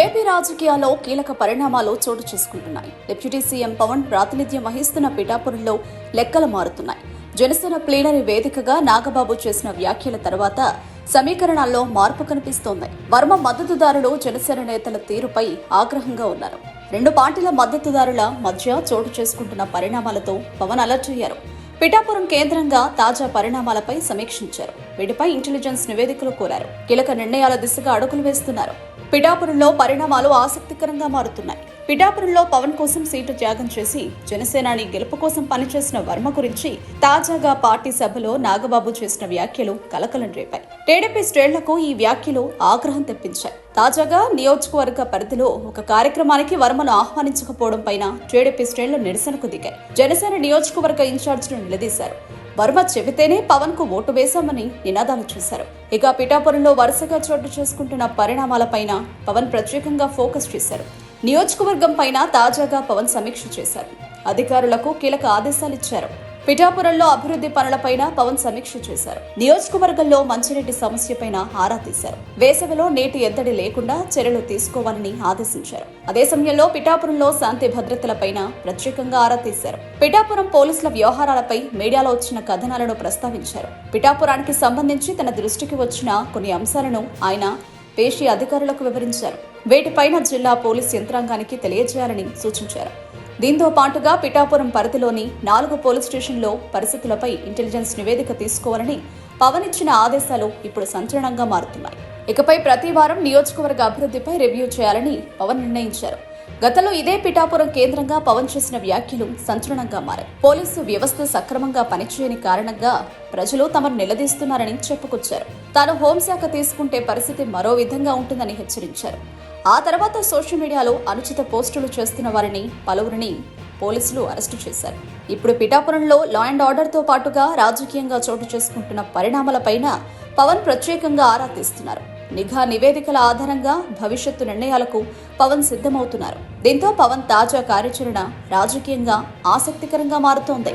AP రాజకీయాల్లో కీలక పరిణామాలు చోటు చేసుకుంటున్నాయి. డిప్యూటీ సీఎం పవన్ ప్రాతినిధ్యం వహిస్తున్న పిఠాపురంలో లెక్కలు మారుతున్నాయి. జనసేన ప్లీనరీ వేదికగా నాగబాబు చేసిన వ్యాఖ్యల తర్వాత సమీకరణాల్లో మార్పు కనిపిస్తోంది. వర్మ మద్దతుదారులు జనసేన నేతల తీరుపై ఆగ్రహంగా ఉన్నారు. రెండు పార్టీల మద్దతుదారుల మధ్య చోటు చేసుకుంటున్న పరిణామాలతో పవన్ అలర్ట్ అయ్యారు. పిఠాపురం కేంద్రంగా తాజా పరిణామాలపై సమీక్షించారు. వీటిపై ఇంటెలిజెన్స్ నివేదికలు కోరారు. కీలక నిర్ణయాల దిశగా అడుగులు వేస్తున్నారు. పిఠాపురంలో పరిణామాలు ఆసక్తికరంగా మారుతున్నాయి. పిఠాపురంలో పవన్ కోసం సీటు త్యాగం చేసి జనసేనాని గెలుపు కోసం పనిచేసిన వర్మ గురించి తాజాగా పార్టీ సభలో నాగబాబు చేసిన వ్యాఖ్యలు కలకలం రేపాయి. టీడీపీ శ్రేణులకు ఈ వ్యాఖ్యలు ఆగ్రహం తెప్పించాయి. తాజాగా నియోజకవర్గ పరిధిలో ఒక కార్యక్రమానికి వర్మను ఆహ్వానించకపోవడం పైన టీడీపీ శ్రేణులు నిరసనకు దిగాయి. జనసేన నియోజకవర్గ ఇన్ఛార్జిను నిలదీశారు. వర్మ చెబితేనే పవన్కు ఓటు వేశామని నినాదాలు చేశారు. ఇక పిఠాపురంలో వరుసగా చోటు చేసుకుంటున్న పరిణామాలపైన పవన్ ప్రత్యేకంగా ఫోకస్ చేశారు. నియోజకవర్గం పైన తాజాగా పవన్ సమీక్ష చేశారు. అధికారులకు కీలక ఆదేశాలు ఇచ్చారు. పిఠాపురంలో అభివృద్ధి పనులపైన పవన్ సమీక్ష చేశారు. నియోజకవర్గంలో మంచినీటి సమస్యపైన ఆరా తీశారు. వేసవిలో నీటి ఎద్దడి లేకుండా చర్యలు తీసుకోవాలని ఆదేశించారు. అదే సమయంలో పిఠాపురంలో శాంతి భద్రతలపైన ప్రత్యేకంగా ఆరా తీశారు. పిఠాపురం పోలీసుల వ్యవహారాలపై మీడియాలో వచ్చిన కథనాలను ప్రస్తావించారు. పిఠాపురానికి సంబంధించి తన దృష్టికి వచ్చిన కొన్ని అంశాలను ఆయన పేషి అధికారులకు వివరించారు. వీటిపైన జిల్లా పోలీస్ యంత్రాంగానికి తెలియజేయాలని సూచించారు. దీంతో పాటుగా పిఠాపురం పరిధిలోని నాలుగు పోలీస్ స్టేషన్లో పరిస్థితులపై ఇంటెలిజెన్స్ నివేదిక తీసుకోవాలని పవన్ ఇచ్చిన ఆదేశాలు ఇప్పుడు సంచలనంగా మారుతున్నాయి. ఇకపై ప్రతి వారం నియోజకవర్గ అభివృద్ధిపై రివ్యూ చేయాలని పవన్ నిర్ణయించారు. గతంలో ఇదే పిఠాపురం కేంద్రంగా పవన్ చేసిన వ్యాఖ్యలు సంచలనంగా మారాయి. పోలీసు వ్యవస్థ సక్రమంగా పనిచేయని కారణంగా ప్రజలు తమను నిలదీస్తున్నారని చెప్పుకొచ్చారు. తాను హోంశాఖ తీసుకుంటే పరిస్థితి మరో విధంగా ఉంటుందని హెచ్చరించారు. ఆ తర్వాత సోషల్ మీడియాలో అనుచిత పోస్టులు చేస్తున్న వారిని పలువురిని పోలీసులు అరెస్టు చేశారు. ఇప్పుడు పిఠాపురంలో లా అండ్ ఆర్డర్తో పాటుగా రాజకీయంగా చోటు చేసుకుంటున్న పరిణామాలపైన పవన్ ప్రత్యేకంగా ఆరా తీస్తున్నారు. నిఘా నివేదికల ఆధారంగా భవిష్యత్తు నిర్ణయాలకు పవన్ సిద్ధమవుతున్నారు. దీంతో పవన్ తాజా కార్యాచరణ రాజకీయంగా ఆసక్తికరంగా మారుతోంది.